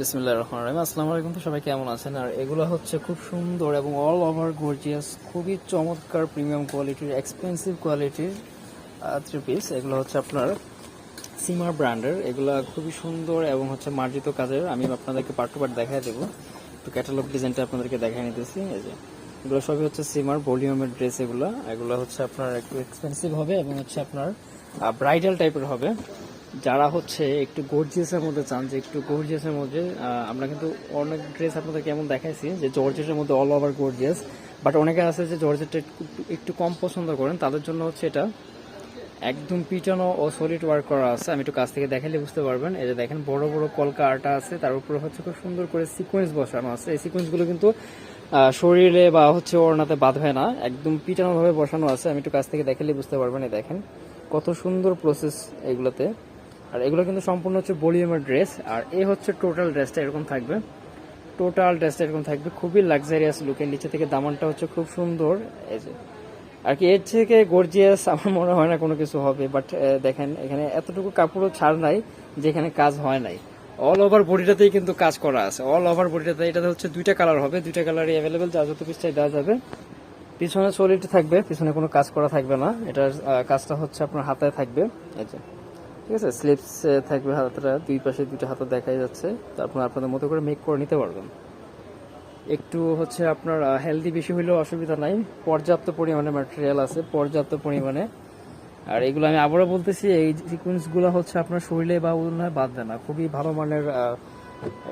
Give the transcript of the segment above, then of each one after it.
বিসমিল্লাহ রহমান রহিম। আসসালামু আলাইকুম, তো সবাই কেমন আছেন? আর এগুলো হচ্ছে খুব সুন্দর এবং অল ওভার গর্জিয়াস খুবই চমৎকার প্রিমিয়াম কোয়ালিটির এক্সপেন্সিভ কোয়ালিটির থ্রি পিস এগুলো হচ্ছে আপনার সিমার ব্র্যান্ডের এগুলো খুবই সুন্দর এবং হচ্ছে মার্জিত কাজের। আমি আপনাদেরকে পার্ট টু পার্ট দেখাই দেবো। একটু ক্যাটালগ ডিজাইনটা আপনাদেরকে দেখাই নিতেছি। এই যে, এগুলো সবই হচ্ছে সিমার ভলিউমের ড্রেস এগুলো। এগুলো হচ্ছে আপনার একটু এক্সপেন্সিভ হবে এবং হচ্ছে আপনার ব্রাইডাল টাইপের হবে। যারা হচ্ছে একটু গর্জিয়াসের মধ্যে চান, যে একটু গর্জিয়াসের মধ্যে আমরা কিন্তু অনেক ড্রেস আপনাদের কেমন দেখাইছি, যে জর্জেটের মধ্যে অল ওভার গর্জিয়াস বাট অনেকে আছে যে জর্জেটটা একটু কম পছন্দ করেন, তাদের জন্য হচ্ছে এটা একদম পিটানো ও সলিড ওয়ার্ক করা আছে। আমি একটু কাছ থেকে দেখালে বুঝতে পারবেন। এই যে দেখেন, বড় বড় কলকা আটা আছে, তার উপরে হচ্ছে খুব সুন্দর করে সিকোয়েন্স বসানো আছে। এই সিকোয়েন্সগুলো কিন্তু শরীরে বা হচ্ছে ওড়নাতে বাঁধবে না, একদম পিটানো ভাবে বসানো আছে। আমি একটু কাছ থেকে দেখালে বুঝতে পারবেন। এই দেখেন, কত সুন্দর প্রসেস এগুলোতে। আর এগুলো কিন্তু সম্পূর্ণ হচ্ছে ভলিউমের ড্রেস, আর এই হচ্ছে টোটাল ড্রেসটা এরকম থাকবে। টোটাল ড্রেসটা এরকম থাকবে, খুবই লাক্সারিয়াস লুকের নিচে থেকে দামানটা হচ্ছে খুব সুন্দর, এই যে। আর কি এর থেকে গর্জিয়াস আমার মনে হয় না কোনো কিছু হবে বাট দেখেন, এখানে এতটুকু কাপড়ও ছাড় নাই, যেখানে কাজ হয় নাই। অল ওভার বডিটাতেই কিন্তু কাজ করা আছে অল ওভার বডিটাতে এটাতে হচ্ছে দুইটা কালার হবে, দুইটা কালারই অ্যাভেলেবেল যা যত পিস দেওয়া যাবে। পিছনে সলিড থাকবে, পিছনে কোনো কাজ করা থাকবে না, এটার কাজটা হচ্ছে আপনার হাতায় থাকবে যে। ঠিক আছে? স্লিপস থাকবে হাতটা, দুই পাশে দুটো হাতে দেখাই যাচ্ছে। তারপর আপনাদের মতো করে মেক করে নিতে পারবেন। একটু হচ্ছে আপনার হেলদি বেশি হইলেও অসুবিধা নাই। পর্যাপ্ত পরিমাণে ম্যাটেরিয়াল আছে, পর্যাপ্ত পরিমাণে। আর এগুলো আমি আবারও বলতেছি, এই সিকুয়েন্সগুলো হচ্ছে আপনার শরীরে বা উন্নয় বাদ দেয় না। খুবই ভালো মানের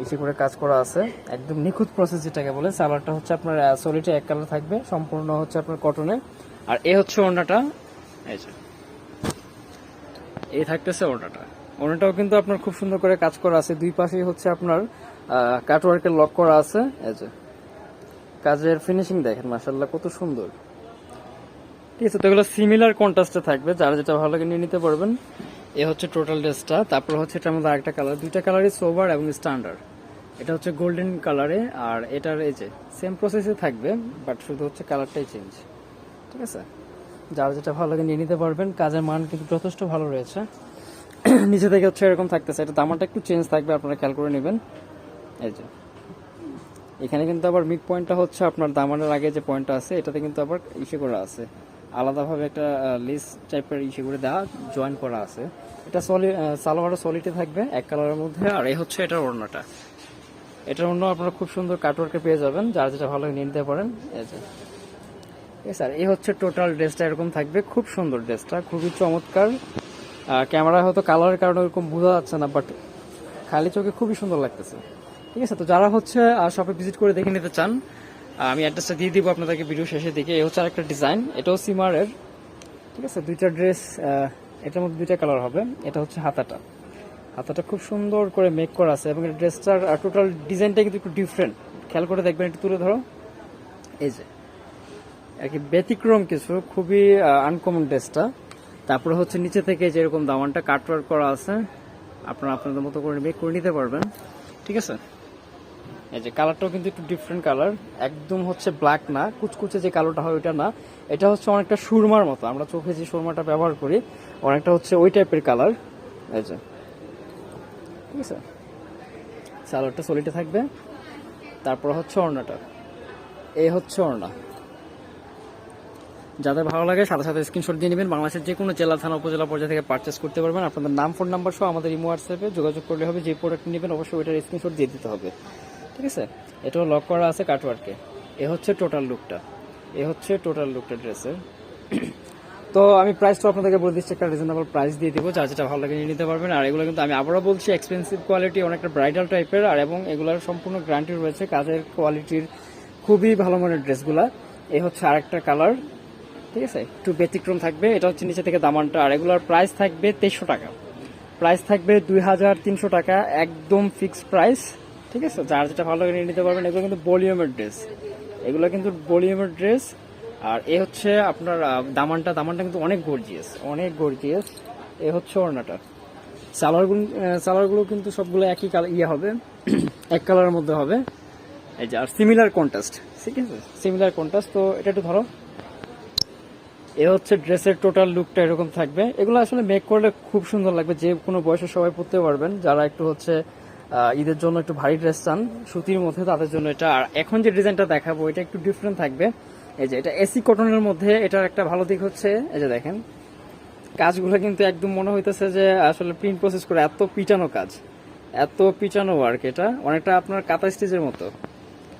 ইসে করে কাজ করা আছে। একদম নিখুঁত প্রসেস যেটাকে বলে সালোয়ারটা হচ্ছে আপনার সলিটে এক কালার থাকবে, সম্পূর্ণ হচ্ছে আপনার কটনে আর এ হচ্ছে ওড়নাটা। এই যে। এই থাকতেছে ওড়নাটা। ওড়নাটাও কিন্তু আপনার খুব সুন্দর করে কাজ করা আছে। দুই পাশেই হচ্ছে আপনার কাটওয়ার্কের লক করা আছে। এই যে, কাজের ফিনিশিং দেখেন মাসাল্লাহ কত সুন্দর। ঠিক আছে, তো এগুলো সিমিলার কন্ট্রাস্টে থাকবে। যারা যেটা ভালো লাগে নিয়ে নিতে পারবেন। এ হচ্ছে টোটাল ড্রেসটা তারপর হচ্ছে এটার মধ্যে আরেকটা কালার দুইটা কালারই সোভার এবং স্ট্যান্ডার্ড এটা হচ্ছে গোল্ডেন কালারে আর এটার এই যে সেম প্রসেসে থাকবে বাট শুধু হচ্ছে কালারটাই চেঞ্জ ঠিক আছে? যারা যেটা ভালো লাগে নিয়ে নিতে পারবেন। কাজের মান কিন্তু যথেষ্ট ভালো রয়েছে। নিচে থেকে হচ্ছে এরকম থাকতেছে। এটা দামাটা একটু চেঞ্জ থাকবে, আপনারা খেয়াল করে নেবেন। এই যে। এখানে কিন্তু আবার মিড পয়েন্টটা হচ্ছে আপনার দামানের আগে যে পয়েন্টটা আছে, এটাতে কিন্তু আবার ইসে করা আছে। আলাদাভাবে একটা লিস টাইপের ইসে করে দেওয়া জয়েন করা আছে। এটা সলি সালোয়ারও সলিডে থাকবে, এক কালারের মধ্যে। আর এই হচ্ছে এটার ওড়নাটা। এটার অন্য আপনারা খুব সুন্দর কাটওয়ার্কে পেয়ে যাবেন। যার যেটা ভালো নিয়ে নিতে পারেন। এই যে। স্যার এই হচ্ছে টোটাল ড্রেসটা এরকম থাকবে। খুব সুন্দর ড্রেসটা খুবই চমৎকার। ক্যামেরা হয়তো কালারের কারণে ওরকম বোঝা যাচ্ছে না বাট খালি চোখে খুবই সুন্দর লাগতেছে। ঠিক আছে, তো যারা হচ্ছে শপে ভিজিট করে দেখে নিতে চান আমি অ্যাড্রেসটা দিয়ে দিব আপনাদেরকে ভিডিও শেষে দিকে। এই হচ্ছে আরেকটা ডিজাইন এটাও সিমারের ঠিক আছে, দুইটা ড্রেস এটার মধ্যে দুইটা কালার হবে। এটা হচ্ছে হাতাটা। হাতাটা খুব সুন্দর করে মেক করা আছে, এবং ড্রেসটার টোটাল ডিজাইনটা কিন্তু একটু ডিফারেন্ট খেয়াল করে দেখবেন, একটু তুলে ধরো। এই যে। আর কি ব্যতিক্রম কিছু, খুবই আনকমন ড্রেসটা তারপরে হচ্ছে নিচে থেকে যেরকম দামানটা কাটওয়ার্ক করা আছে, আপনারা আপনাদের মতো করে মেক করে নিতে পারবেন। ঠিক আছে? এই যে কালারটাও কিন্তু একটু ডিফারেন্ট কালার একদম হচ্ছে ব্ল্যাক না, কুচকুচে যে কালোটা হয় ওইটা না। এটা হচ্ছে অনেকটা সুরমার মতো, আমরা চোখে যে সুরমাটা ব্যবহার করি, অনেকটা হচ্ছে ওই টাইপের কালার এই যে। ঠিক আছে? সালোয়ারটা সলিটে থাকবে। তারপর হচ্ছে অর্ণাটা এই হচ্ছে ওড়না। যাদের ভালো লাগে সাথে সাথে স্ক্রিনশট দিয়ে নেবেন। বাংলাদেশের যে কোনো জেলা, থানা, উপজেলা পর্যায়ে থেকে পারচেস করতে পারবেন। আপনাদের নাম ফোন নাম্বার সহ আমাদের ইমো হোয়াটসঅ্যাপে যোগাযোগ করলে হবে। যে প্রোডাক্ট নেবেন অবশ্যই ওইটার স্ক্রিনশট দিয়ে দিতে হবে। ঠিক আছে? এটাও লক করা আছে কাটওয়ার্কে এ হচ্ছে টোটাল লুকটা এ হচ্ছে টোটাল লুকটা ড্রেসের তো আমি প্রাইসটা আপনাদেরকে বলে দিচ্ছি, একটা রিজনেবল প্রাইস দিয়ে দিব। যার যেটা ভালো লাগে নিয়ে নিতে পারবেন। আর এগুলো কিন্তু আমি আবারও বলছি এক্সপেন্সিভ কোয়ালিটি অনেকটা ব্রাইডাল টাইপের আর এবং এগুলোর সম্পূর্ণ গ্যারান্টি রয়েছে কাজের কোয়ালিটির খুবই ভালো মানের ড্রেসগুলা এই হচ্ছে আরেকটা কালার ঠিক আছে? একটু ব্যতিক্রম থাকবে, এটা হচ্ছে নিচে থেকে দামানটা। আর এগুলোর প্রাইস থাকবে তেইশশো টাকা। প্রাইস থাকবে দুই হাজার তিনশো টাকা, একদম ফিক্সড প্রাইস ঠিক আছে? যার যেটা ভালো লাগে নিয়ে নিতে পারবেন, এগুলো কিন্তু ভলিউমের ড্রেস এগুলো কিন্তু ভলিউমের ড্রেস আর এ হচ্ছে আপনার দামানটা দামানটা কিন্তু অনেক গর্জিয়াস অনেক গর্জিয়াস এ হচ্ছে ওড়নাটা। সালোয়ারগুলো সালোয়ারগুলো কিন্তু সবগুলো একই কালার ইয়ে হবে, এক কালারের মধ্যে হবে। এই যে, আর সিমিলার কন্ট্রাস্ট ঠিক আছে? সিমিলার কন্ট্রাস্ট তো এটা একটু ধরো। এ হচ্ছে ড্রেসের টোটাল লুকটা এরকম থাকবে। এগুলো আসলে মেক করলে খুব সুন্দর লাগবে। যে কোনো বয়সে সবাই পরতে পারবেন। যারা একটু হচ্ছে ঈদের জন্য একটু ভারী ড্রেস চান, সুতির মধ্যে তাদের জন্য এটা। আর এখন যে ডিজাইনটা দেখাবো, এটা একটু ডিফারেন্ট থাকবে। এই যে, এটা এসি কটনের মধ্যে এটার একটা ভালো দিক হচ্ছে, এই যে দেখেন। কাজগুলো কিন্তু একদম মনে হইতেছে যে আসলে প্রিন্ট প্রসেস করে এত পিটানো কাজ। এত পিটানো ওয়ার্ক এটা। অনেকটা আপনার কাতা স্টেজের মতো।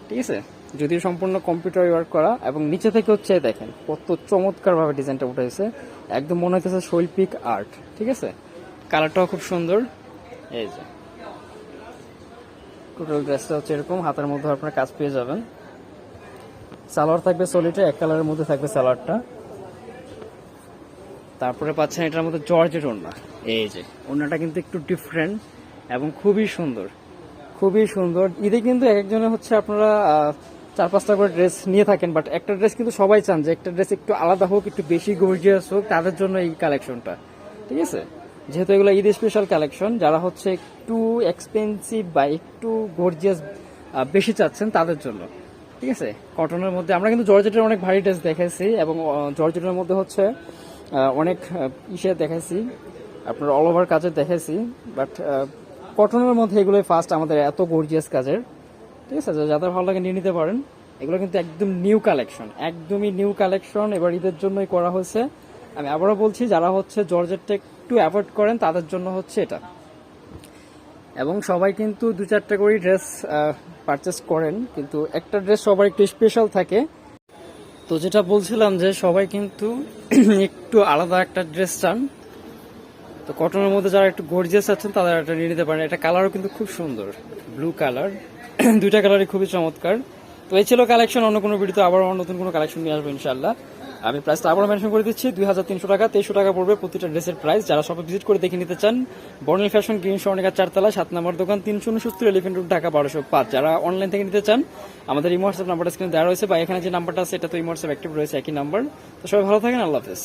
ঠিক আছে? যদিও সম্পূর্ণ কম্পিউটার ওয়ার্ক করা এবং নিচে থেকে হচ্ছে দেখেন, কত চমৎকার ভাবে ডিজাইনটা উঠেছে একদম মনে হইতেছে শৈল্পিক আর্ট ঠিক আছে? কালারটাও খুব সুন্দর। এই যে। টোটাল ড্রেসটা হচ্ছে এরকম, হাতের মধ্যে আপনার কাজ পেয়ে যাবেন। সালোয়ার থাকবে সলিটে এক কালারের মধ্যে থাকবে সালোয়ারটা। তারপরে পাচ্ছেন এটার মধ্যে জর্জেট ওড়না। এই যে, ওড়নাটা কিন্তু একটু ডিফারেন্ট এবং খুবই সুন্দর। খুবই সুন্দর। ঈদে কিন্তু এক একজনে হচ্ছে আপনারা চার পাঁচটা করে ড্রেস নিয়ে থাকেন বাট একটা ড্রেস কিন্তু সবাই চান যে একটা ড্রেস একটু আলাদা হোক, একটু বেশি গর্জিয়াস হোক, তাদের জন্য এই কালেকশনটা ঠিক আছে? যেহেতু এগুলো ঈদ স্পেশাল কালেকশন যারা হচ্ছে একটু এক্সপেন্সিভ বা একটু গর্জিয়াস বেশি চাচ্ছেন তাদের জন্য। ঠিক আছে? কটনের মধ্যে আমরা কিন্তু জর্জেটের অনেক ভারী ড্রেস দেখেছি এবং জর্জেটের মধ্যে হচ্ছে অনেক ইসে দেখেছি আপনার অল ওভার কাজের দেখেছি বাট কটনের মধ্যে এগুলোই ফার্স্ট আমাদের এত গর্জিয়াস কাজের। ঠিক আছে যাদের ভালো লাগে নিয়ে নিতে পারেন। এগুলো কিন্তু একদম নিউ কালেকশন একদমই নিউ কালেকশন এবার ঈদের জন্যই করা হয়েছে। আমি আবারও বলছি, যারা হচ্ছে জর্জেটটা একটু অ্যাভয়েড করেন, তাদের জন্য হচ্ছে এটা। এবং সবাই কিন্তু দু চারটা করে ড্রেস পারচেস করেন। কিন্তু একটা ড্রেস সবার একটু স্পেশাল থাকে। তো যেটা বলছিলাম যে সবাই কিন্তু একটু আলাদা একটা ড্রেস চান। তো কটনের মধ্যে যারা একটু গর্জিয়াস আছেন, তারা এটা নিয়ে নিতে পারেন। এটা কালারও কিন্তু খুব সুন্দর ব্লু কালার দুইটা কালারই খুবই চমৎকার। তো এই ছিল কালেকশন অন্য কোনো ভিডিওতে আবার নতুন কোনো কালেকশন নিয়ে আসব ইনশাল্লাহ আমি প্রাইসটা আবার মেনশন করে দিচ্ছি, দুই হাজার তিনশো টাকা, তেইশশো টাকা পড়বে প্রতিটা ড্রেসের প্রাইস যারা সবাই ভিজিট করে দেখে নিতে চান বর্ণিল ফ্যাশন গ্রিন স্বর্ণিকা চারতলা, সাত নম্বর দোকান, তিনশো উনসত্তর এলিফেন্ট রোড ঢাকা বারোশো পাঁচ। যারা অনলাইন থেকে নিতে চান, আমাদের হোয়াটসঅ্যাপ নাম্বারটা স্ক্রিনে দেওয়া রয়েছে। বা এখানে যে নাম্বারটা আছে, এটা তো হোয়াটসঅ্যাপ অ্যাক্টিভ রয়েছে, একই নাম্বার তো সবাই ভালো থাকেন, আল্লাহ হাফেজ।